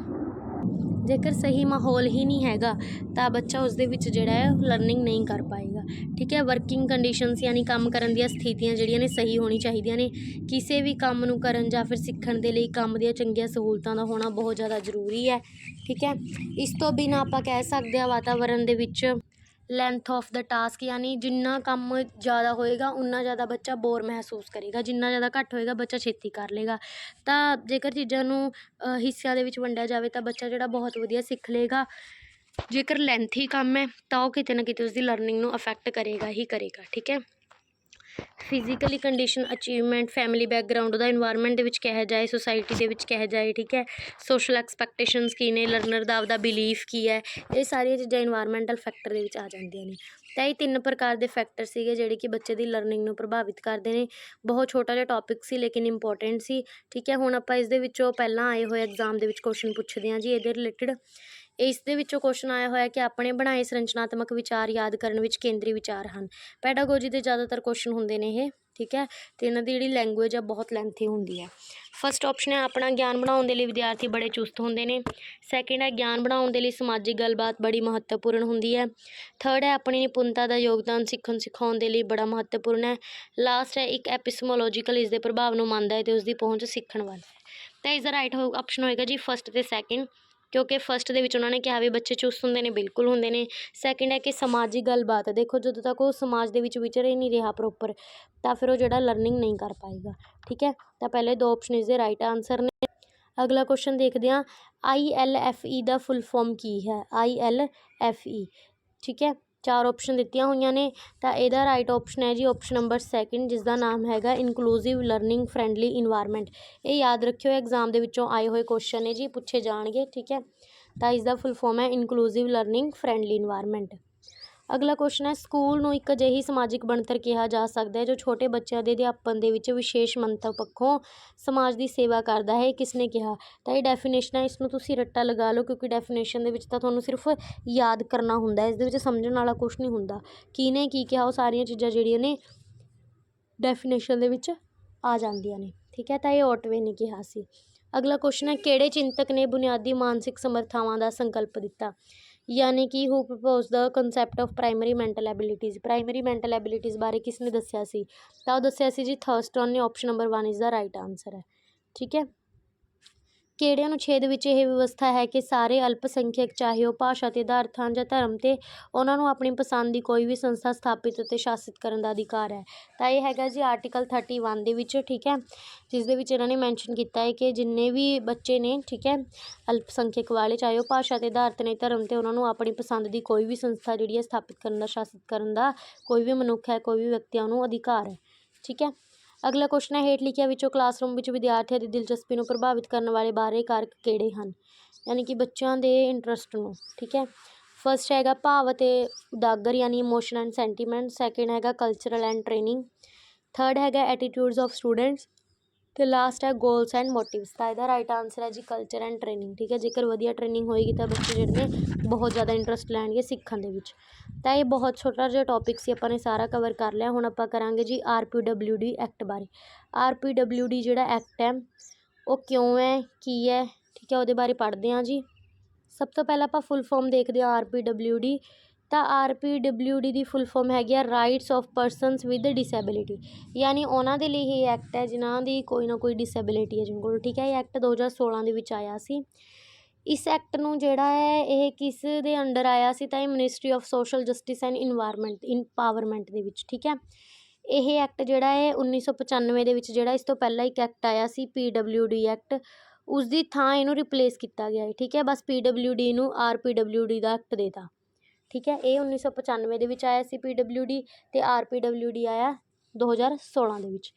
[SPEAKER 1] ਜੇਕਰ ਸਹੀ ਮਾਹੌਲ ਹੀ ਨਹੀਂ ਹੈਗਾ, ਤਾਂ ਬੱਚਾ ਉਸ ਦੇ ਵਿੱਚ ਜਿਹੜਾ ਹੈ ਲਰਨਿੰਗ ਨਹੀਂ ਕਰ ਪਾਏਗਾ। ਠੀਕ ਹੈ? ਵਰਕਿੰਗ ਕੰਡੀਸ਼ਨਸ ਯਾਨੀ ਕੰਮ ਕਰਨ ਦੀਆਂ ਸਥਿਤੀਆਂ ਜਿਹੜੀਆਂ ਨੇ, ਸਹੀ ਹੋਣੀ ਚਾਹੀਦੀਆਂ ਨੇ। ਕਿਸੇ ਵੀ ਕੰਮ ਨੂੰ ਕਰਨ ਜਾਂ ਫਿਰ ਸਿੱਖਣ ਦੇ ਲਈ ਕੰਮ ਦੀਆਂ ਚੰਗੀਆਂ ਸਹੂਲਤਾਂ ਦਾ ਹੋਣਾ ਬਹੁਤ ਜ਼ਿਆਦਾ ਜ਼ਰੂਰੀ ਹੈ। ਠੀਕ ਹੈ? ਇਸ ਤੋਂ ਬਿਨਾਂ ਆਪਾਂ ਕਹਿ ਸਕਦੇ ਹਾਂ ਵਾਤਾਵਰਣ ਦੇ ਵਿੱਚ ਲੈਂਥ ਆਫ ਦਾ ਟਾਸਕ ਯਾਨੀ ਜਿੰਨਾ ਕੰਮ ਜ਼ਿਆਦਾ ਹੋਏਗਾ ਉਨਾ ਜ਼ਿਆਦਾ ਬੱਚਾ ਬੋਰ ਮਹਿਸੂਸ ਕਰੇਗਾ। ਜਿੰਨਾ ਜ਼ਿਆਦਾ ਘੱਟ ਹੋਏਗਾ, ਬੱਚਾ ਛੇਤੀ ਕਰ ਲਏਗਾ ਤਾਂ ਜੇਕਰ ਚੀਜ਼ਾਂ ਨੂੰ ਹਿੱਸਿਆਂ ਦੇ ਵਿੱਚ ਵੰਡਿਆ ਜਾਵੇ, ਤਾਂ ਬੱਚਾ ਜਿਹੜਾ ਬਹੁਤ ਵਧੀਆ ਸਿੱਖ ਲਏਗਾ ਜੇਕਰ ਲੈਂਥੀ ਕੰਮ ਹੈ, ਤਾਂ ਉਹ ਕਿਤੇ ਨਾ ਕਿਤੇ ਉਸਦੀ ਲਰਨਿੰਗ ਨੂੰ ਅਫੈਕਟ ਕਰੇਗਾ ਹੀ ਕਰੇਗਾ, ਠੀਕ ਹੈ? Physically condition achievement family background ਉਹਦਾ ਇਨਵਾਇਰਨਮੈਂਟ ਦੇ ਵਿੱਚ ਕਿਹਾ ਜਾਏ ਸੋਸਾਇਟੀ ਦੇ ਵਿੱਚ ਕਿਹਾ ਜਾਏ, ਠੀਕ ਹੈ? ਸੋਸ਼ਲ ਐਕਸਪੈਕਟੇਸ਼ਨਸ ਕੀ ਨੇ? ਲਰਨਰ ਦਾ ਆਪਦਾ ਬਿਲੀਫ ਕੀ ਹੈ? ਇਹ ਸਾਰੀਆਂ ਚੀਜ਼ਾਂ ਇਨਵਾਇਰਨਮੈਂਟਲ ਫੈਕਟਰ ਦੇ ਵਿੱਚ ਆ ਜਾਂਦੀਆਂ ਨੇ। ਤਾਂ ਇਹ ਤਿੰਨ ਪ੍ਰਕਾਰ ਦੇ ਫੈਕਟਰ ਸੀਗੇ ਜਿਹੜੇ ਕਿ ਬੱਚੇ ਦੀ ਲਰਨਿੰਗ ਨੂੰ ਪ੍ਰਭਾਵਿਤ ਕਰਦੇ ਨੇ। ਬਹੁਤ ਛੋਟਾ ਜਿਹਾ ਟੌਪਿਕ ਸੀ, ਲੇਕਿਨ ਇੰਪੋਰਟੈਂਟ ਸੀ, ਠੀਕ ਹੈ? ਹੁਣ ਆਪਾਂ ਇਸ ਦੇ ਵਿੱਚੋਂ ਪਹਿਲਾਂ ਆਏ ਹੋਏ ਐਗਜ਼ਾਮ ਦੇ ਵਿੱਚ ਕੁਐਸਚਨ ਪੁੱਛਦੇ ਹਾਂ ਜੀ, ਇਹਦੇ ਰਿਲੇਟਡ ਇਸ ਦੇ ਵਿੱਚੋਂ ਕੁਸ਼ਚਨ ਆਇਆ ਹੋਇਆ ਕਿ ਆਪਣੇ ਬਣਾਏ ਸੰਰਚਨਾਤਮਕ ਵਿਚਾਰ ਯਾਦ ਕਰਨ ਵਿੱਚ ਕੇਂਦਰੀ ਵਿਚਾਰ ਹਨ। ਪੈਡਾਗੋਜੀ ਦੇ ਜ਼ਿਆਦਾਤਰ ਕੁਸ਼ਚਨ ਹੁੰਦੇ ਨੇ ਇਹ, ਠੀਕ ਹੈ? ਅਤੇ ਇਹਨਾਂ ਦੀ ਜਿਹੜੀ ਲੈਂਗੁਏਜ ਆ, ਬਹੁਤ ਲੈਂਥੀ ਹੁੰਦੀ ਹੈ। ਫਸਟ ਆਪਸ਼ਨ ਹੈ ਆਪਣਾ ਗਿਆਨ ਬਣਾਉਣ ਦੇ ਲਈ ਵਿਦਿਆਰਥੀ ਬੜੇ ਚੁਸਤ ਹੁੰਦੇ ਨੇ। ਸੈਕਿੰਡ ਹੈ ਗਿਆਨ ਬਣਾਉਣ ਦੇ ਲਈ ਸਮਾਜਿਕ ਗੱਲਬਾਤ ਬੜੀ ਮਹੱਤਵਪੂਰਨ ਹੁੰਦੀ ਹੈ। ਥਰਡ ਹੈ ਆਪਣੀ ਨਿਪੁੰਨਤਾ ਦਾ ਯੋਗਦਾਨ ਸਿੱਖਣ ਸਿਖਾਉਣ ਦੇ ਲਈ ਬੜਾ ਮਹੱਤਵਪੂਰਨ ਹੈ। ਲਾਸਟ ਹੈ ਇੱਕ ਐਪਿਸਮੋਲੋਜੀਕਲ ਇਸ ਦੇ ਪ੍ਰਭਾਵ ਨੂੰ ਮੰਨਦਾ ਹੈ ਤੇ ਉਸ ਦੀ ਪਹੁੰਚ ਸਿੱਖਣ ਵੱਲ। ਹੈ ਤਾਂ ਇਸ ਦਾ ਰਾਈਟ ਆਪਸ਼ਨ ਹੋਏਗਾ ਜੀ ਫਸਟ ਤੇ ਸੈਕਿੰਡ ਕਿਉਂਕਿ ਫਸਟ ਦੇ ਵਿੱਚ ਉਹਨਾਂ ਨੇ ਕਿਹਾ ਵੀ ਬੱਚੇ ਚੁਸਤ ਹੁੰਦੇ ਨੇ, ਬਿਲਕੁਲ ਹੁੰਦੇ ਨੇ। ਸੈਕਿੰਡ ਹੈ ਕਿ ਸਮਾਜਿਕ ਗੱਲਬਾਤ, ਦੇਖੋ ਜਦੋਂ ਤੱਕ ਉਹ ਸਮਾਜ ਦੇ ਵਿੱਚ ਵਿਚਰ ਹੀ ਨਹੀਂ ਰਿਹਾ ਪ੍ਰੋਪਰ ਤਾਂ ਫਿਰ ਉਹ ਜਿਹੜਾ ਲਰਨਿੰਗ ਨਹੀਂ ਕਰ ਪਾਏਗਾ, ਠੀਕ ਹੈ? ਤਾਂ ਪਹਿਲੇ ਦੋ ਆਪਸ਼ਨ ਇਸ ਦੇ ਰਾਈਟ ਆਨਸਰ ਨੇ। ਅਗਲਾ ਕੁਐਸਚਨ ਦੇਖਦੇ ਹਾਂ ਆਈ ਐਲ ਐਫ ਈ ਦਾ ਫੁੱਲ ਫਾਰਮ ਕੀ ਹੈ? ਆਈ ਐਲ ਐਫ ਈ ਠੀਕ ਹੈ? ਚਾਰ ਆਪਸ਼ਨ ਦਿੱਤੀਆਂ ਹੋਈਆਂ ਨੇ, ਤਾਂ ਇਹਦਾ ਰਾਈਟ ਆਪਸ਼ਨ ਹੈ ਜੀ ਆਪਸ਼ਨ ਨੰਬਰ ਸੈਕਿੰਡ ਜਿਸ ਦਾ ਨਾਮ ਹੈਗਾ ਇਨਕਲੂਸਿਵ ਲਰਨਿੰਗ ਫਰੈਂਡਲੀ ਇਨਵਾਇਰਨਮੈਂਟ ਇਹ ਯਾਦ ਰੱਖਿਓ ਐਗਜ਼ਾਮ ਦੇ ਵਿੱਚੋਂ ਆਏ ਹੋਏ ਕੁਐਸਚਨ ਨੇ ਜੀ, ਪੁੱਛੇ ਜਾਣਗੇ, ਠੀਕ ਹੈ? ਤਾਂ ਇਸ ਦਾ ਫੁੱਲ ਫਾਰਮ ਹੈ ਇਨਕਲੂਸਿਵ ਲਰਨਿੰਗ ਫਰੈਂਡਲੀ ਇਨਵਾਇਰਨਮੈਂਟ ਅਗਲਾ ਕੁਐਸਚਨ ਹੈ, ਸਕੂਲ ਨੂੰ ਇੱਕ ਅਜਿਹੀ ਸਮਾਜਿਕ ਬਣਤਰ ਕਿਹਾ ਜਾ ਸਕਦਾ ਹੈ, ਜੋ ਛੋਟੇ ਬੱਚਿਆਂ ਦੇ ਅਧਿਆਪਨ ਦੇ ਵਿੱਚ ਵਿਸ਼ੇਸ਼ ਮੰਤਵ ਪੱਖੋਂ ਸਮਾਜ ਦੀ ਸੇਵਾ ਕਰਦਾ ਹੈ ਕਿਸ ਨੇ ਕਿਹਾ? ਤਾਂ ਇਹ ਡੈਫੀਨੇਸ਼ਨ ਹੈ ਇਸ ਨੂੰ ਤੁਸੀਂ ਰੱਟਾ ਲਗਾ ਲਓ, ਕਿਉਂਕਿ ਡੈਫੀਨੇਸ਼ਨ ਦੇ ਵਿੱਚ ਤਾਂ ਤੁਹਾਨੂੰ ਸਿਰਫ ਯਾਦ ਕਰਨਾ ਹੁੰਦਾ ਇਸ ਦੇ ਵਿੱਚ ਸਮਝਣ ਵਾਲਾ ਕੁਝ ਨਹੀਂ ਹੁੰਦਾ। ਕਿਹਨੇ ਕੀ ਕਿਹਾ? ਉਹ ਸਾਰੀਆਂ ਚੀਜ਼ਾਂ ਜਿਹੜੀਆਂ ਨੇ ਡੈਫੀਨੇਸ਼ਨ ਦੇ ਵਿੱਚ ਆ ਜਾਂਦੀਆਂ ਨੇ। ਠੀਕ ਹੈ, ਤਾਂ ਇਹ ਓਟਵੇ ਨੇ ਕਿਹਾ ਸੀ। ਅਗਲਾ ਕੁਐਸਚਨ ਹੈ, ਕਿਹੜੇ ਚਿੰਤਕ ਨੇ ਬੁਨਿਆਦੀ ਮਾਨਸਿਕ ਸਮਰਥਾਵਾਂ ਦਾ ਸੰਕਲਪ ਦਿੱਤਾ? ਯਾਨੀ ਕਿ who propose the concept of primary mental abilities primary mental abilities ਬਾਰੇ ਕਿਸ ਨੇ ਦੱਸਿਆ ਸੀ? ਤਾਂ ਉਹ ਦੱਸਿਆ ਸੀ ਜੀ ਥਰਸਟਨ ਨੇ option number 1 is the right answer ਹੈ। ਠੀਕ ਹੈ? ਕਿਹੜੇ ਅਨੁਛੇਦ ਵਿੱਚ ਇਹ ਵਿਵਸਥਾ ਹੈ ਕਿ ਸਾਰੇ ਅਲਪਸੰਖਿਅਕ, ਚਾਹੇ ਉਹ ਭਾਸ਼ਾ 'ਤੇ ਆਧਾਰਿਤ ਹਨ ਜਾਂ ਧਰਮ 'ਤੇ, ਉਹਨਾਂ ਨੂੰ ਆਪਣੀ ਪਸੰਦ ਦੀ ਕੋਈ ਵੀ ਸੰਸਥਾ ਸਥਾਪਿਤ ਅਤੇ ਸ਼ਾਸਿਤ ਕਰਨ ਦਾ ਅਧਿਕਾਰ ਹੈ। ਤਾਂ ਇਹ ਹੈਗਾ ਜੀ ਆਰਟੀਕਲ 31 ਦੇ ਵਿੱਚ, ਠੀਕ ਹੈ? ਜਿਸ ਦੇ ਵਿੱਚ ਇਹਨਾਂ ਨੇ ਮੈਂਸ਼ਨ ਕੀਤਾ ਹੈ ਕਿ ਜਿੰਨੇ ਵੀ ਬੱਚੇ ਨੇ, ਠੀਕ ਹੈ? ਅਲਪਸੰਖਿਅਕ ਵਾਲੇ, ਚਾਹੇ ਉਹ ਭਾਸ਼ਾ 'ਤੇ ਆਧਾਰਿਤ ਨੇ, ਧਰਮ 'ਤੇ, ਉਹਨਾਂ ਨੂੰ ਆਪਣੀ ਪਸੰਦ ਦੀ ਕੋਈ ਵੀ ਸੰਸਥਾ ਜਿਹੜੀ ਹੈ ਸਥਾਪਿਤ ਕਰਨ ਦਾ, ਸ਼ਾਸਿਤ ਕਰਨ ਦਾ ਕੋਈ ਵੀ ਮਨੁੱਖ ਹੈ, ਕੋਈ ਵੀ ਵਿਅਕਤੀਆਂ ਉਹਨੂੰ ਅਧਿਕਾਰ ਹੈ, ਠੀਕ ਹੈ? ਅਗਲਾ ਕੁਐਸਚਨ ਹੈ, ਹੇਠ ਲਿਖਿਆ ਵਿੱਚੋਂ ਕਲਾਸਰੂਮ ਵਿੱਚ ਵਿਦਿਆਰਥੀਆਂ ਦੀ ਦਿਲਚਸਪੀ ਨੂੰ ਪ੍ਰਭਾਵਿਤ ਕਰਨ ਵਾਲੇ ਬਾਰੇ ਕਾਰਕ ਕਿਹੜੇ ਹਨ? ਯਾਨੀ ਕਿ ਬੱਚਿਆਂ ਦੇ ਇੰਟਰਸਟ ਨੂੰ, ਠੀਕ ਹੈ? ਫਸਟ ਹੈਗਾ ਭਾਵ ਅਤੇ ਉਦਾਗਰ, ਯਾਨੀ ਇਮੋਸ਼ਨ ਐਂਡ ਸੈਂਟੀਮੈਂਟ ਸੈਕਿੰਡ ਹੈਗਾ ਕਲਚਰਲ ਐਂਡ ਟ੍ਰੇਨਿੰਗ ਥਰਡ ਹੈਗਾ ਐਟੀਟਿਊਡਸ ਆਫ ਸਟੂਡੈਂਟਸ ਤੇ ਲਾਸਟ ਹੈ ਗੋਲਸ ਐਂਡ ਮੋਟਿਵਸ ਤਾਂ ਇਹਦਾ ਰਾਈਟ ਆਨਸਰ ਹੈ ਜੀ ਕਲਚਰ ਐਂਡ ਟ੍ਰੇਨਿੰਗ ਠੀਕ ਹੈ, ਜੇਕਰ ਵਧੀਆ ਟ੍ਰੇਨਿੰਗ ਹੋਏਗੀ ਤਾਂ ਬੱਚੇ ਜਿਹੜੇ ਨੇ ਬਹੁਤ ਜ਼ਿਆਦਾ ਇੰਟਰਸਟ ਲੈਣਗੇ ਸਿੱਖਣ ਦੇ ਵਿੱਚ। ਤਾਂ ਇਹ ਬਹੁਤ ਛੋਟਾ ਜਿਹਾ ਟੌਪਿਕ ਸੀ, ਆਪਾਂ ਨੇ ਸਾਰਾ ਕਵਰ ਕਰ ਲਿਆ, ਹੁਣ ਆਪਾਂ ਕਰਾਂਗੇ ਜੀ R P W D act ਬਾਰੇ। ਆਰ ਪੀ ਡਬਲਿਊ ਡੀ ਜਿਹੜਾ ਐਕਟ ਹੈ, ਉਹ ਕਿਉਂ ਹੈ, ਕੀ ਹੈ, ਠੀਕ ਹੈ, ਉਹਦੇ ਬਾਰੇ ਪੜ੍ਹਦੇ ਹਾਂ ਜੀ। ਸਭ ਤੋਂ ਪਹਿਲਾਂ ਆਪਾਂ ਫੁੱਲ ਫਾਰਮ ਦੇਖਦੇ ਹਾਂ ਆਰ ਪੀ ਡਬਲਿਊ ਡੀ ਤਾਂ ਆਰ ਪੀ ਡਬਲਿਊ ਡੀ ਦੀ ਫੁੱਲ ਫਾਰਮ ਹੈਗੀ ਆ rights of persons with disability ਯਾਨੀ ਉਹਨਾਂ ਦੇ ਲਈ ਇਹ ਐਕਟ ਹੈ ਜਿਨ੍ਹਾਂ ਦੀ ਕੋਈ ਨਾ ਕੋਈ ਡਿਸੇਬਿਲਿਟੀ ਹੈ ਜਿਨ੍ਹਾਂ ਕੋਲ, ਠੀਕ ਹੈ, ਇਹ ਐਕਟ 2016 ਦੇ ਵਿੱਚ ਆਇਆ ਸੀ। ਇਸ ਐਕਟ ਨੂੰ ਜਿਹੜਾ ਹੈ, ਇਹ ਕਿਸ ਦੇ ਅੰਡਰ ਆਇਆ ਸੀ ਤਾਂ ਇਹ ministry of social justice and environment empowerment ਦੇ ਵਿੱਚ, ਠੀਕ ਹੈ। ਇਹ ਐਕਟ ਜਿਹੜਾ ਹੈ 1995 ਦੇ ਵਿੱਚ ਜਿਹੜਾ ਇਸ ਤੋਂ ਪਹਿਲਾਂ ਇੱਕ ਐਕਟ ਆਇਆ ਸੀ, ਪੀ ਡਬਲਿਊ ਡੀ ਐਕਟ ਉਸ ਦੀ ਥਾਂ ਇਹਨੂੰ ਰਿਪਲੇਸ ਕੀਤਾ ਗਿਆ ਹੈ, ਠੀਕ ਹੈ, ਬਸ ਪੀ ਡਬਲਿਊ ਡੀ ਨੂੰ ਆਰ ਪੀ ਡਬਲਿਊ ਡੀ ਦਾ ਐਕਟ ਦੇਤਾ। ਠੀਕ ਹੈ, ਇਹ 1995 ਦੇ ਵਿੱਚ ਆਇਆ ਸੀ ਪੀ ਡਬਲਿਊ ਡੀ ਅਤੇ ਆਰ ਪੀ ਡਬਲਿਊ ਡੀ ਆਇਆ 2016 ਦੇ ਵਿੱਚ,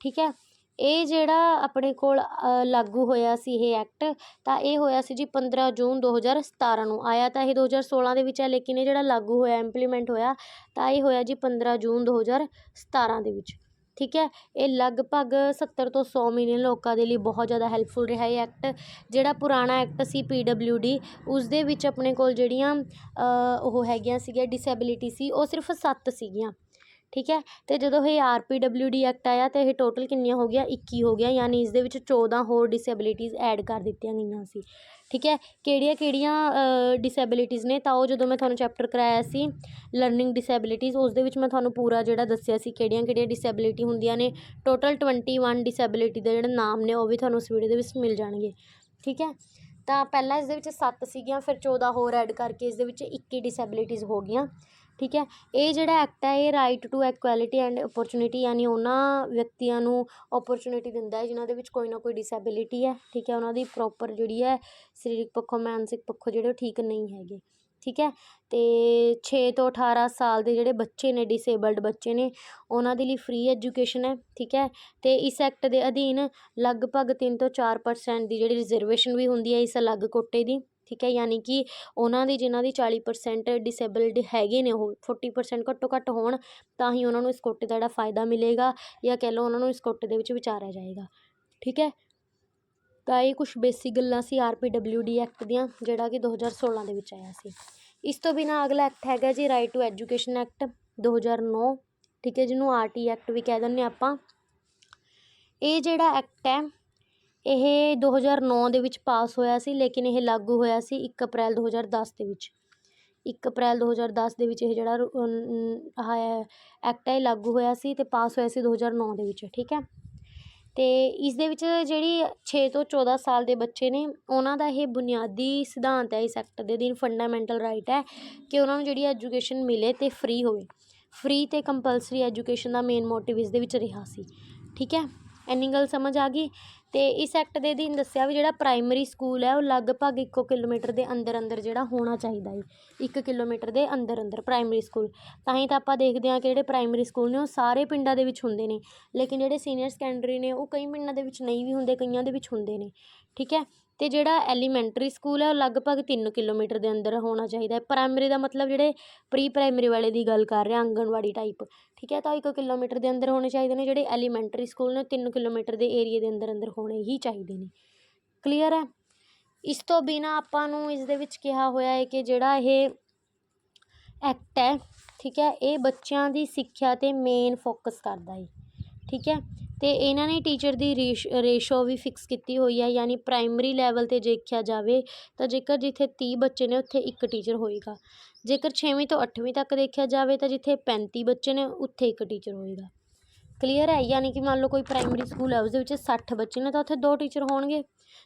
[SPEAKER 1] ਠੀਕ ਹੈ। ਇਹ ਜਿਹੜਾ ਆਪਣੇ ਕੋਲ ਲਾਗੂ ਹੋਇਆ ਸੀ ਇਹ ਐਕਟ, ਤਾਂ ਇਹ ਹੋਇਆ ਸੀ ਜੀ 15 ਜੂਨ 2017 ਨੂੰ ਆਇਆ ਤਾਂ ਇਹ 2016 ਦੇ ਵਿੱਚ ਹੈ, ਲੇਕਿਨ ਇਹ ਜਿਹੜਾ ਲਾਗੂ ਹੋਇਆ ਇੰਪਲੀਮੈਂਟ ਹੋਇਆ, ਤਾਂ ਇਹ ਹੋਇਆ ਜੀ 15 ਜੂਨ 2017 ਦੇ ਵਿੱਚ। ਠੀਕ ਹੈ? ਇਹ ਲਗਭਗ 70 ਤੋਂ ਸੌ ਮਿਲੀਅਨ ਲੋਕਾਂ ਦੇ ਲਈ ਬਹੁਤ ਜ਼ਿਆਦਾ ਹੈਲਪਫੁਲ ਰਿਹਾ ਇਹ ਐਕਟ ਜਿਹੜਾ ਪੁਰਾਣਾ ਐਕਟ ਸੀ ਪੀ ਡਬਲਿਊ ਡੀ ਉਸ ਦੇ ਵਿੱਚ ਆਪਣੇ ਕੋਲ ਜਿਹੜੀਆਂ ਉਹ ਹੈਗੀਆਂ ਸੀਗੀਆਂ ਡਿਸੇਬਿਲਿਟੀ ਸੀ, ਉਹ ਸਿਰਫ ਸੱਤ ਸੀਗੀਆਂ। ਠੀਕ ਹੈ? ਅਤੇ ਜਦੋਂ ਇਹ R P W D act ਆਇਆ ਤਾਂ ਇਹ ਟੋਟਲ ਕਿੰਨੀਆਂ ਹੋ ਗਈਆਂ? ਇੱਕੀ ਹੋ ਗਿਆ ਯਾਨੀ ਇਸ ਦੇ ਵਿੱਚ 14 ਹੋਰ ਡਿਸੇਬਿਲਿਟੀਜ਼ ਐਡ ਕਰ ਦਿੱਤੀਆਂ ਗਈਆਂ ਸੀ। ਠੀਕ ਹੈ? ਕਿਹੜੀਆਂ ਕਿਹੜੀਆਂ ਡਿਸੇਬਿਲਿਟੀਜ਼ ਨੇ? ਤਾਂ ਉਹ ਜਦੋਂ ਮੈਂ ਤੁਹਾਨੂੰ ਚੈਪਟਰ ਕਰਾਇਆ ਸੀ ਲਰਨਿੰਗ ਡਿਸੇਬਿਲਿਟੀਜ਼ ਉਸ ਦੇ ਵਿੱਚ ਮੈਂ ਤੁਹਾਨੂੰ ਪੂਰਾ ਜਿਹੜਾ ਦੱਸਿਆ ਸੀ ਕਿਹੜੀਆਂ ਕਿਹੜੀਆਂ ਡਿਸੇਬਿਲਿਟੀ ਹੁੰਦੀਆਂ ਨੇ। ਟੋਟਲ 21 ਡਿਸੇਬਿਲਿਟੀ ਦੇ ਜਿਹੜੇ ਨਾਮ ਨੇ, ਉਹ ਵੀ ਤੁਹਾਨੂੰ ਇਸ ਵੀਡੀਓ ਦੇ ਵਿੱਚ ਮਿਲ ਜਾਣਗੇ। ਠੀਕ ਹੈ? ਤਾਂ ਪਹਿਲਾਂ ਇਸ ਦੇ ਵਿੱਚ 7 ਸੀਗੀਆਂ, ਫਿਰ 14 ਹੋਰ ਐਡ ਕਰਕੇ ਇਸ ਦੇ ਵਿੱਚ 21 ਡਿਸੇਬਿਲਿਟੀਜ਼ ਹੋ ਗਈਆਂ। ਠੀਕ ਹੈ? ਇਹ ਜਿਹੜਾ ਐਕਟ ਹੈ, ਇਹ right to equality and opportunity ਯਾਨੀ ਉਹਨਾਂ ਵਿਅਕਤੀਆਂ ਨੂੰ ਓਪਰਚੁਨਿਟੀ ਦਿੰਦਾ ਹੈ, ਜਿਨ੍ਹਾਂ ਦੇ ਵਿੱਚ ਕੋਈ ਨਾ ਕੋਈ ਡਿਸੇਬਿਲਿਟੀ ਹੈ, ਠੀਕ ਹੈ? ਉਹਨਾਂ ਦੀ ਪ੍ਰੋਪਰ ਜਿਹੜੀ ਹੈ ਸਰੀਰਕ ਪੱਖੋਂ, ਮਾਨਸਿਕ ਪੱਖੋਂ ਜਿਹੜੇ ਉਹ ਠੀਕ ਨਹੀਂ ਹੈਗੇ, ਠੀਕ ਹੈ? ਅਤੇ ਛੇ ਤੋਂ 18 ਸਾਲ ਦੇ ਜਿਹੜੇ ਬੱਚੇ ਨੇ ਡਿਸੇਬਲਡ ਬੱਚੇ ਨੇ, ਉਹਨਾਂ ਦੇ ਲਈ ਫ੍ਰੀ ਐਜੂਕੇਸ਼ਨ ਹੈ, ਠੀਕ ਹੈ? ਅਤੇ ਇਸ ਐਕਟ ਦੇ ਅਧੀਨ ਲਗਭਗ ਤਿੰਨ ਤੋਂ ਚਾਰ ਪਰਸੈਂਟ ਦੀ ਜਿਹੜੀ ਰਿਜ਼ਰਵੇਸ਼ਨ ਵੀ ਹੁੰਦੀ ਹੈ, ਇਸ ਅਲੱਗ ਕੋਟੇ ਦੀ ਠੀਕ ਹੈ, ਯਾਨੀ ਕਿ ਉਹਨਾਂ ਦੀ ਜਿਨ੍ਹਾਂ ਦੀ 40% ਡਿਸੇਬਲਡ ਹੈਗੇ ਨੇ, ਉਹ 40% ਘੱਟੋ ਘੱਟ ਹੋਣ, ਤਾਂ ਹੀ ਉਹਨਾਂ ਨੂੰ ਇਸ ਕੋਟੇ ਦਾ ਜਿਹੜਾ ਫਾਇਦਾ ਮਿਲੇਗਾ ਜਾਂ ਕਹਿ ਲਓ ਉਹਨਾਂ ਨੂੰ ਇਸ ਕੋਟੇ ਦੇ ਵਿੱਚ ਵਿਚਾਰਿਆ ਜਾਏਗਾ। ਠੀਕ ਹੈ? ਤਾਂ ਇਹ ਕੁਝ ਬੇਸਿਕ ਗੱਲਾਂ ਸੀ R P W D act ਦੀਆਂ, ਜਿਹੜਾ ਕਿ 2016 ਦੇ ਵਿੱਚ ਆਇਆ ਸੀ। ਇਸ ਤੋਂ ਬਿਨਾਂ ਅਗਲਾ ਐਕਟ ਹੈਗਾ ਜੀ ਰਾਈਟ ਟੂ ਐਜੂਕੇਸ਼ਨ ਐਕਟ 2009 ਠੀਕ ਹੈ, ਜਿਹਨੂੰ ਆਰ ਟੀ ਐਕਟ ਵੀ ਕਹਿ ਦਿੰਦੇ ਆਪਾਂ। ਇਹ ਜਿਹੜਾ ਐਕਟ ਹੈ ਇਹ 2009 ਦੇ ਵਿੱਚ ਪਾਸ ਹੋਇਆ ਸੀ, ਲੇਕਿਨ ਇਹ ਲਾਗੂ ਹੋਇਆ ਸੀ ਇੱਕ ਅਪ੍ਰੈਲ 2010 ਦੇ ਵਿੱਚ। ਇੱਕ ਅਪ੍ਰੈਲ 2010 ਦੇ ਵਿੱਚ ਇਹ ਜਿਹੜਾ ਰੂ- ਆਹ ਐਕਟ ਹੈ, ਇਹ ਲਾਗੂ ਹੋਇਆ ਸੀ ਅਤੇ ਪਾਸ ਹੋਇਆ ਸੀ 2009 ਦੇ ਵਿੱਚ, ਠੀਕ ਹੈ? ਅਤੇ ਇਸ ਦੇ ਵਿੱਚ ਜਿਹੜੀ ਛੇ ਤੋਂ 14 ਸਾਲ ਦੇ ਬੱਚੇ ਨੇ, ਉਹਨਾਂ ਦਾ ਇਹ ਬੁਨਿਆਦੀ ਸਿਧਾਂਤ ਹੈ, ਇਸ ਐਕਟ ਦੇ ਅਧੀਨ ਫੰਡਾਮੈਂਟਲ ਰਾਈਟ ਹੈ ਕਿ ਉਹਨਾਂ ਨੂੰ ਜਿਹੜੀ ਐਜੂਕੇਸ਼ਨ ਮਿਲੇ ਅਤੇ ਫ੍ਰੀ ਹੋਵੇ। ਫ੍ਰੀ ਅਤੇ ਕੰਪਲਸਰੀ ਐਜੂਕੇਸ਼ਨ ਦਾ ਮੇਨ ਮੋਟਿਵ ਇਸ ਦੇ ਵਿੱਚ ਰਿਹਾ ਸੀ, ਠੀਕ ਹੈ? ਇੰਨੀ ਗੱਲ ਸਮਝ ਆ ਗਈ? ਅਤੇ ਇਸ ਐਕਟ ਦੇ ਅਧੀਨ ਦੱਸਿਆ ਵੀ ਜਿਹੜਾ ਪ੍ਰਾਇਮਰੀ ਸਕੂਲ ਹੈ ਉਹ ਲਗਭਗ ਇੱਕੋ ਕਿਲੋਮੀਟਰ ਦੇ ਅੰਦਰ ਅੰਦਰ ਜਿਹੜਾ ਹੋਣਾ ਚਾਹੀਦਾ ਹੈ ਇੱਕ ਕਿਲੋਮੀਟਰ ਦੇ ਅੰਦਰ ਅੰਦਰ ਪ੍ਰਾਇਮਰੀ ਸਕੂਲ ਤਾਂ ਹੀ ਤਾਂ ਆਪਾਂ ਦੇਖਦੇ ਹਾਂ ਕਿ ਜਿਹੜੇ ਪ੍ਰਾਇਮਰੀ ਸਕੂਲ ਨੇ ਉਹ ਸਾਰੇ ਪਿੰਡਾਂ ਦੇ ਵਿੱਚ ਹੁੰਦੇ ਨੇ। ਲੇਕਿਨ ਜਿਹੜੇ ਸੀਨੀਅਰ ਸੈਕੰਡਰੀ ਨੇ ਉਹ ਕਈ ਪਿੰਡਾਂ ਦੇ ਵਿੱਚ ਨਹੀਂ ਵੀ ਹੁੰਦੇ, ਕਈਆਂ ਦੇ ਵਿੱਚ ਹੁੰਦੇ ਨੇ। ਠੀਕ ਹੈ? ਅਤੇ ਜਿਹੜਾ ਐਲੀਮੈਂਟਰੀ ਸਕੂਲ ਹੈ ਉਹ ਲਗਭਗ ਤਿੰਨ ਕਿਲੋਮੀਟਰ ਦੇ ਅੰਦਰ ਹੋਣਾ ਚਾਹੀਦਾ ਪ੍ਰਾਇਮਰੀ ਦਾ ਮਤਲਬ ਜਿਹੜੇ ਪ੍ਰੀ ਪ੍ਰਾਇਮਰੀ ਵਾਲੇ ਦੀ ਗੱਲ ਕਰ ਰਿਹਾ, ਆਂਗਣਵਾੜੀ ਟਾਈਪ ਠੀਕ ਹੈ, ਤਾਂ ਇੱਕ ਕਿਲੋਮੀਟਰ ਦੇ ਅੰਦਰ ਹੋਣੇ ਚਾਹੀਦੇ ਨੇ, ਜਿਹੜੇ ਐਲੀਮੈਂਟਰੀ ਸਕੂਲ ਨੇ ਤਿੰਨ ਕਿਲੋਮੀਟਰ ਦੇ ਏਰੀਏ ਦੇ ਅੰਦਰ ਅੰਦਰ ਹੋਣੇ ਹੀ ਚਾਹੀਦੇ ਨੇ। ਕਲੀਅਰ ਹੈ? ਇਸ ਤੋਂ ਬਿਨਾ ਆਪਾਂ ਨੂੰ ਇਸ ਦੇ ਵਿੱਚ ਕਿਹਾ ਹੋਇਆ ਹੈ ਕਿ ਜਿਹੜਾ ਇਹ ਐਕਟ ਹੈ, ਠੀਕ ਹੈ, ਇਹ ਬੱਚਿਆਂ ਦੀ ਸਿੱਖਿਆ 'ਤੇ ਮੇਨ ਫੋਕਸ ਕਰਦਾ ਹੈ। ਠੀਕ ਹੈ ਅਤੇ ਇਹਨਾਂ ਨੇ ਟੀਚਰ ਦੀ ਰੇਸ਼ ਰੇਸ਼ੋ ਵੀ ਫਿਕਸ ਕੀਤੀ ਹੋਈ ਹੈ, ਯਾਨੀ ਪ੍ਰਾਇਮਰੀ ਲੈਵਲ 'ਤੇ ਦੇਖਿਆ ਜਾਵੇ ਤਾਂ ਜੇਕਰ ਜਿੱਥੇ ਤੀਹ ਬੱਚੇ ਨੇ ਉੱਥੇ ਇੱਕ ਟੀਚਰ ਹੋਏਗਾ। ਜੇਕਰ ਛੇਵੀਂ ਤੋਂ ਅੱਠਵੀਂ ਤੱਕ ਦੇਖਿਆ ਜਾਵੇ ਤਾਂ ਜਿੱਥੇ 35 ਬੱਚੇ ਨੇ ਉੱਥੇ ਇੱਕ ਟੀਚਰ ਹੋਏਗਾ। ਕਲੀਅਰ ਹੈ? ਯਾਨੀ ਕਿ ਮੰਨ ਲਓ ਕੋਈ ਪ੍ਰਾਇਮਰੀ ਸਕੂਲ ਹੈ, ਉਸਦੇ ਵਿੱਚ ਸੱਠ ਬੱਚੇ ਨੇ ਤਾਂ ਉੱਥੇ ਦੋ ਟੀਚਰ ਹੋਣਗੇ,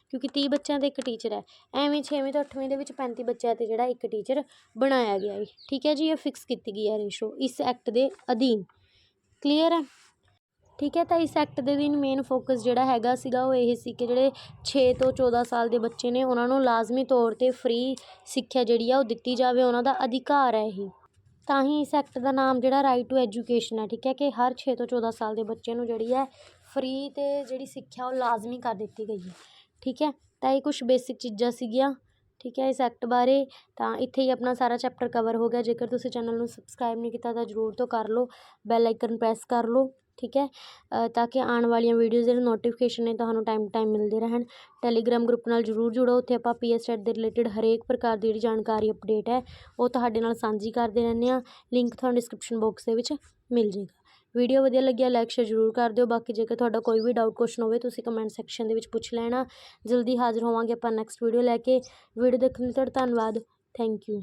[SPEAKER 1] ਕਿਉਂਕਿ ਤੀਹ ਬੱਚਿਆਂ ਦੇ ਇੱਕ ਟੀਚਰ ਹੈ। ਐਵੇਂ ਛੇਵੀਂ ਤੋਂ ਅੱਠਵੀਂ ਦੇ ਵਿੱਚ 35 ਬੱਚਿਆਂ 'ਤੇ ਜਿਹੜਾ ਇੱਕ ਟੀਚਰ ਬਣਾਇਆ ਗਿਆ ਹੈ ਠੀਕ ਹੈ ਜੀ, ਇਹ ਫਿਕਸ ਕੀਤੀ ਗਈ ਹੈ ਰੇਸ਼ੋ ਇਸ ਐਕਟ ਦੇ ਅਧੀਨ। ਕਲੀਅਰ ਹੈ? ਠੀਕ ਹੈ, ਤਾਂ ਇਸ ਐਕਟ ਦੇ ਦਿਨ ਮੇਨ ਫੋਕਸ ਜਿਹੜਾ ਹੈਗਾ ਸੀਗਾ ਉਹ ਇਹ ਸੀ ਕਿ ਜਿਹੜੇ ਛੇ ਤੋਂ 14 ਸਾਲ ਦੇ ਬੱਚੇ ਨੇ, ਉਹਨਾਂ ਨੂੰ ਲਾਜ਼ਮੀ ਤੌਰ 'ਤੇ ਫ੍ਰੀ ਸਿੱਖਿਆ ਜਿਹੜੀ ਆ ਉਹ ਦਿੱਤੀ ਜਾਵੇ, ਉਹਨਾਂ ਦਾ ਅਧਿਕਾਰ ਹੈ ਇਹ। ਤਾਂ ਹੀ ਇਸ ਐਕਟ ਦਾ ਨਾਮ ਜਿਹੜਾ ਰਾਈਟ ਟੂ ਐਜੂਕੇਸ਼ਨ ਹੈ, ਠੀਕ ਹੈ ਕਿ ਹਰ ਛੇ ਤੋਂ 14 ਸਾਲ ਦੇ ਬੱਚੇ ਨੂੰ ਜਿਹੜੀ ਹੈ ਫ੍ਰੀ ਅਤੇ ਜਿਹੜੀ ਸਿੱਖਿਆ ਉਹ ਲਾਜ਼ਮੀ ਕਰ ਦਿੱਤੀ ਗਈ ਹੈ। ਠੀਕ ਹੈ, ਤਾਂ ਇਹ ਕੁਝ ਬੇਸਿਕ ਚੀਜ਼ਾਂ ਸੀਗੀਆਂ, ਠੀਕ ਹੈ, ਇਸ ਐਕਟ ਬਾਰੇ। ਤਾਂ ਇੱਥੇ ਹੀ ਆਪਣਾ ਸਾਰਾ ਚੈਪਟਰ ਕਵਰ ਹੋ ਗਿਆ, ਜੇਕਰ ਤੁਸੀਂ ਚੈਨਲ ਨੂੰ ਸਬਸਕ੍ਰਾਈਬ ਨਹੀਂ ਕੀਤਾ ਤਾਂ ਜ਼ਰੂਰ ਤੋਂ ਕਰ ਲਓ ਬੈਲ ਆਈਕਨ ਪ੍ਰੈਸ ਕਰ ਲਓ। ਠੀਕ ਹੈ ਤਾਂ ਕਿ ਆਉਣ ਵਾਲੀਆਂ ਵੀਡੀਓਜ਼ ਦੇ ਨੋਟੀਫਿਕੇਸ਼ਨ ਨੇ ਤੁਹਾਨੂੰ ਟਾਈਮ ਟੂ ਟਾਈਮ ਮਿਲਦੇ ਰਹਿਣ। ਟੈਲੀਗ੍ਰਾਮ ਗਰੁੱਪ ਨਾਲ ਜਰੂਰ ਜੁੜੋ, ਉੱਥੇ ਆਪਾਂ ਪੀਐਸ ਸੈਟ ਦੇ ਰਿਲੇਟਡ ਹਰੇਕ ਪ੍ਰਕਾਰ ਦੀ ਜਿਹੜੀ ਜਾਣਕਾਰੀ ਅਪਡੇਟ ਹੈ, ਉਹ ਤੁਹਾਡੇ ਨਾਲ ਸਾਂਝੀ ਕਰਦੇ ਰਹਿੰਦੇ ਆ ਲਿੰਕ ਤੁਹਾਨੂੰ ਡਿਸਕ੍ਰਿਪਸ਼ਨ ਬਾਕਸ ਦੇ ਵਿੱਚ ਮਿਲ ਜਾਏਗਾ। ਵੀਡੀਓ ਵਧੀਆ ਲੱਗਿਆ ਲਾਈਕ ਸ਼ੇਅਰ ਜ਼ਰੂਰ ਕਰ ਦਿਓ। ਬਾਕੀ ਜੇਕਰ ਤੁਹਾਡਾ ਕੋਈ ਵੀ ਡਾਊਟ ਕੁਐਸਚਨ ਹੋਵੇ, ਤੁਸੀਂ ਕਮੈਂਟ ਸੈਕਸ਼ਨ ਦੇ ਵਿੱਚ ਪੁੱਛ ਲੈਣਾ। ਜਲਦੀ ਹਾਜ਼ਰ ਹੋਵਾਂਗੇ ਆਪਾਂ ਨੈਕਸਟ ਵੀਡੀਓ ਲੈ ਕੇ। ਵੀਡੀਓ ਦੇਖਣ ਲਈ ਤੁਹਾਡਾ ਧੰਨਵਾਦ। Thank you